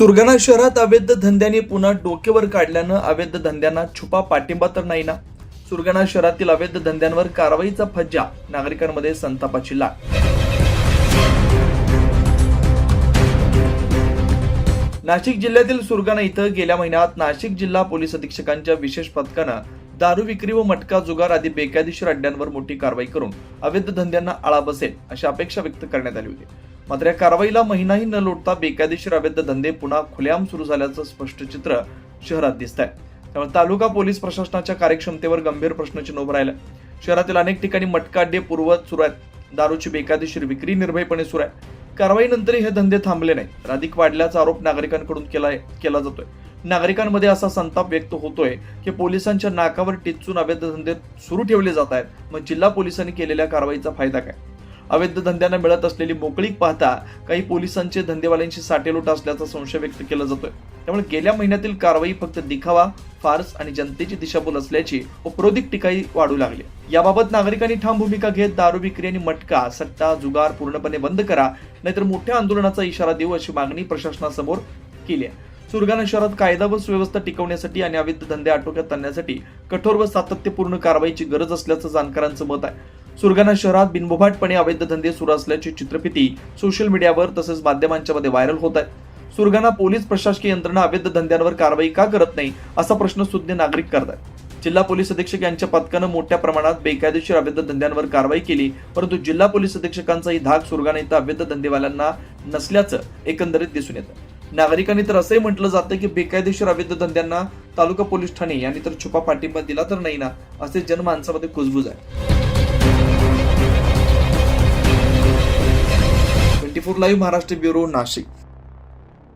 सुरगाणा शहरात अवैध धंद्यांनी पुन्हा डोकेवर काढल्यानं अवैध धंद्यांना छुपा पाठिंबा तर नाही ना सुरगाणा शहरातील अवैध धंद्यांवर कारवाईचा फज्जा नागरिकांमध्ये संतापाची लाट. नाशिक जिल्ह्यातील सुरगाणा इथं गेल्या महिन्यात नाशिक जिल्हा पोलीस अधीक्षकांच्या विशेष पथकानं दारू विक्री व मटका जुगार आदी बेकायदेशीर अड्ड्यांवर मोठी कारवाई करून अवैध धंद्यांना आळा बसेल अशी अपेक्षा व्यक्त करण्यात आली होती. मात्र या कारवाईला महिनाही न लोटता बेकायदेशीर अवैध धंदे पुन्हा खुलेआम सुरू झाल्याचं स्पष्ट चित्र शहरात दिसत आहे त्यामुळे तालुका पोलीस प्रशासनाच्या कार्यक्षमतेवर गंभीर प्रश्नचिन्ह उभं राहिलं. शहरातील अनेक ठिकाणी मटका अड्डे पूर्वत सुरू आहेत. दारूची बेकायदेशीर विक्री निर्भयपणे सुरू आहे. कारवाईनंतरही हे धंदे थांबले नाही तर अधिक वाढल्याचा आरोप नागरिकांकडून केला केला जातोय. नागरिकांमध्ये असा संताप व्यक्त होतोय की पोलिसांच्या नाकावर टिचून अवैध धंदे सुरू ठेवले जात आहेत. मग जिल्हा पोलिसांनी केलेल्या कारवाईचा फायदा काय? अवैध धंद्यांना मिळत असलेली मोकळीक पाहता काही पोलिसांचे धंदेवाल्यांशी साटेलोट असल्याचा संशय व्यक्त केला जातोय. त्यामुळे गेल्या महिन्यातील कारवाई फक्त दिखावा फार्स आणि जनतेची दिशाभूल असल्याची उपरोधिक टीकाही वाढू लागली. याबाबत नागरिकांनी ठाम भूमिका घेत दारू विक्री आणि मटका सट्टा जुगार पूर्णपणे बंद करा नाहीतर मोठ्या आंदोलनाचा इशारा देऊ अशी मागणी प्रशासनासमोर केली आहे. सुरगाणा शहरात कायदा व सुव्यवस्था टिकवण्यासाठी आणि अवैध धंदे आटोक्यात आणण्यासाठी कठोर व सातत्यपूर्ण कारवाईची गरज असल्याचं जाणकारांचं मत आहे. सुरगाणा शहरात बिनबोभाटपणे अवैध धंदे सुरू असल्याची चित्रफिती सोशल मीडियावर तसेच माध्यमांच्या मध्ये व्हायरल होत आहे. सुरगाणा पोलीस प्रशासकीय यंत्रणा अवैध धंद्यांवर कारवाई का करत नाही असा प्रश्न सुद्धा नागरिक करतात जिल्हा पोलीस अधीक्षक यांच्या पथकानं मोठ्या प्रमाणात बेकायदेशीर अवैध धंद्यांवर कारवाई केली परंतु जिल्हा पोलीस अधीक्षकांचाही धाक सुरगाणा इथं अवैध धंदेवाल्यांना नसल्याचं एकंदरीत दिसून येतं. नागरिकांनी तर असंही म्हटलं जातं की बेकायदेशीर अवैध धंद्यांना तालुका पोलीस ठाणे यांनी तर छुपा पाठिंबा दिला तर नाही ना असे जनमानसामध्ये कुजबूज आहे. Live Maharashtra bureau Nashik